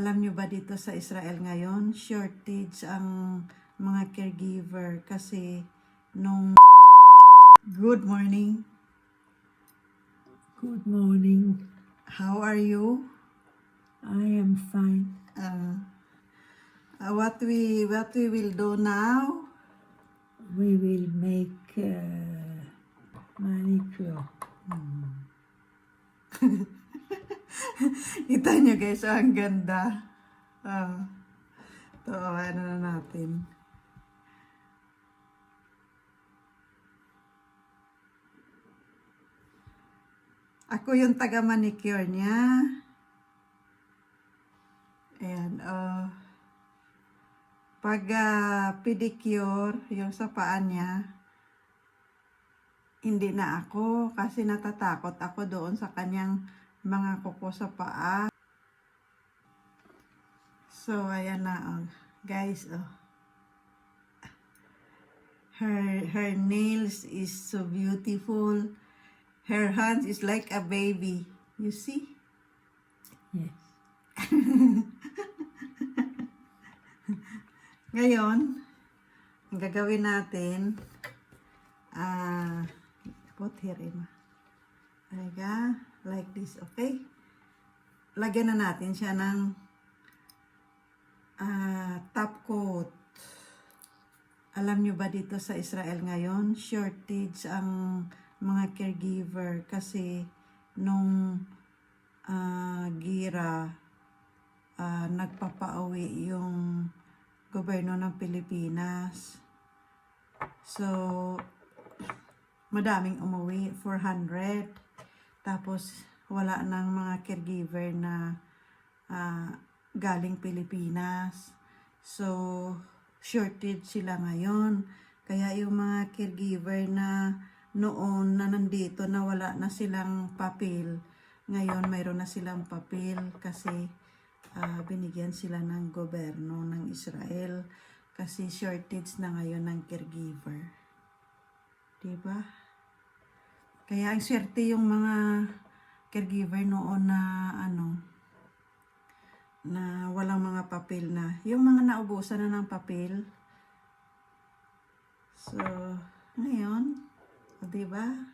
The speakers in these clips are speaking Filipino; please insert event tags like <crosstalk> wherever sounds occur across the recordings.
Alam nyo ba dito sa Israel ngayon, shortage ang mga caregiver kasi nung Good morning. Good morning. How are you? I am fine. Uh, uh, what we what we will do now? We will make uh, manicure. <laughs> <laughs> Kita nyo guys, oh, ang ganda. Ah. to, ano na natin. Ako yung taga-manicure niya. Ayan, oh. Pag ah, pedicure, yung sa paa niya, hindi na ako kasi natatakot ako doon sa kanyang mga kuko sa paa. So, ayan na, oh. guys, oh. Her, her nails is so beautiful. Her hands is like a baby. You see? Yes. <laughs> Ngayon, ang gagawin natin, ah, put here, Emma. Alega, like this, okay? Lagyan na natin siya ng ah, top coat. Alam nyo ba dito sa Israel ngayon, shortage ang mga caregiver kasi nung ah, gira, ah, nagpapauwi yung gobyerno ng Pilipinas. So, madaming umuwi, 400. Tapos, wala nang mga caregiver na ah, galing Pilipinas. So, shortage sila ngayon. Kaya yung mga caregiver na noon na nandito na wala na silang papel, ngayon mayroon na silang papel kasi ah, binigyan sila ng gobyerno ng Israel kasi shortage na ngayon ng caregiver. Diba? Kaya ang swerte yung mga caregiver noon na ano na walang mga papel na. Yung mga naubusan na ng papel. So, ngayon, o diba?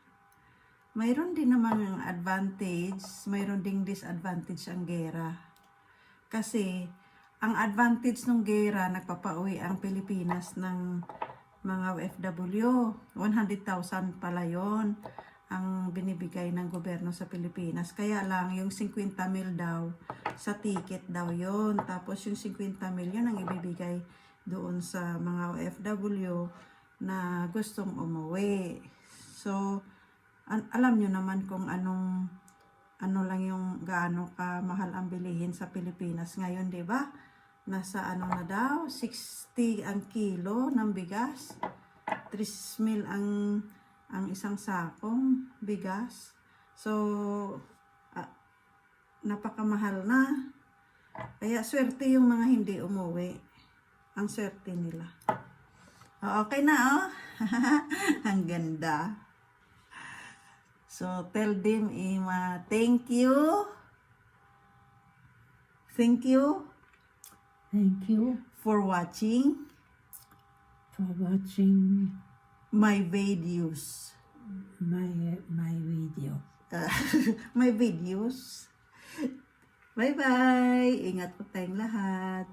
Mayroon din naman ang advantage, mayroon ding disadvantage ang gera. Kasi, ang advantage ng gera, nagpapauwi ang Pilipinas ng mga OFW. 100,000 pala yon ang binibigay ng gobyerno sa Pilipinas. Kaya lang, yung 50 mil daw, sa ticket daw yon Tapos yung 50 mil, yun ang ibibigay doon sa mga OFW na gustong umuwi. So, alam nyo naman kung anong ano lang yung gaano ka mahal ang bilihin sa Pilipinas ngayon, 'di ba? Nasa ano na daw, 60 ang kilo ng bigas. 3 mil ang ang isang sakong bigas. So, ah, napakamahal na. Kaya swerte yung mga hindi umuwi. Ang swerte nila. Oh, okay na, oh. <laughs> ang ganda. So, tell them, Ima, thank you. Thank you Thank you for watching for watching my videos. my my video. <laughs> my videos. Bye-bye. Ingat po tayong lahat.